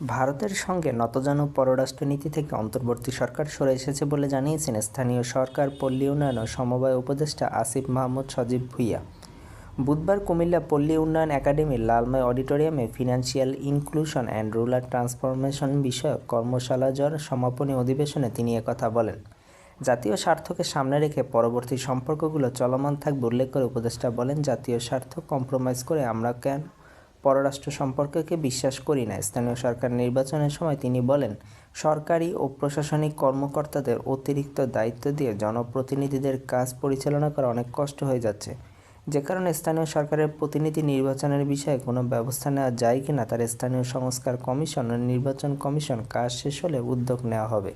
ভারতের সঙ্গে নতজানু পররাষ্ট্রনীতি থেকে অন্তর্বর্তী সরকার সরে এসেছে বলে জানিয়েছেন স্থানীয় সরকার পল্লী উন্নয়ন ও সমবায় উপদেষ্টা আসিফ মাহমুদ সজীব ভুইয়া। বুধবার কুমিল্লা পল্লী উন্নয়ন একাডেমির লালমাই অডিটোরিয়ামে financial inclusion and rural transformation বিষয়ক কর্মশালাজর সমাপনী অধিবেশনে তিনি একথা বলেন। জাতীয় স্বার্থকে সামনে রেখে পরবর্তী সম্পর্কগুলো চলমান থাকবে উল্লেখ করে উপদেষ্টা বলেন, জাতীয় স্বার্থ কম্প্রোমাইজ করে আমরা কেন পররাষ্ট্র সম্পর্ককে বিশ্বাস করি না। স্থানীয় সরকার নির্বাচনের সময় তিনি বলেন, সরকারি ও প্রশাসনিক কর্মকর্তাদের অতিরিক্ত দায়িত্ব দিয়ে জনপ্রতিনিধিদের কাজ পরিচালনা করা অনেক কষ্ট হয়ে যাচ্ছে। যে কারণে স্থানীয় সরকারের প্রতিনিধি নির্বাচনের বিষয়ে কোনো ব্যবস্থা নেওয়া যায় কিনা, তার স্থানীয় সংস্কার কমিশন ও নির্বাচন কমিশন কাজ শেষ হলে উদ্যোগ নেওয়া হবে।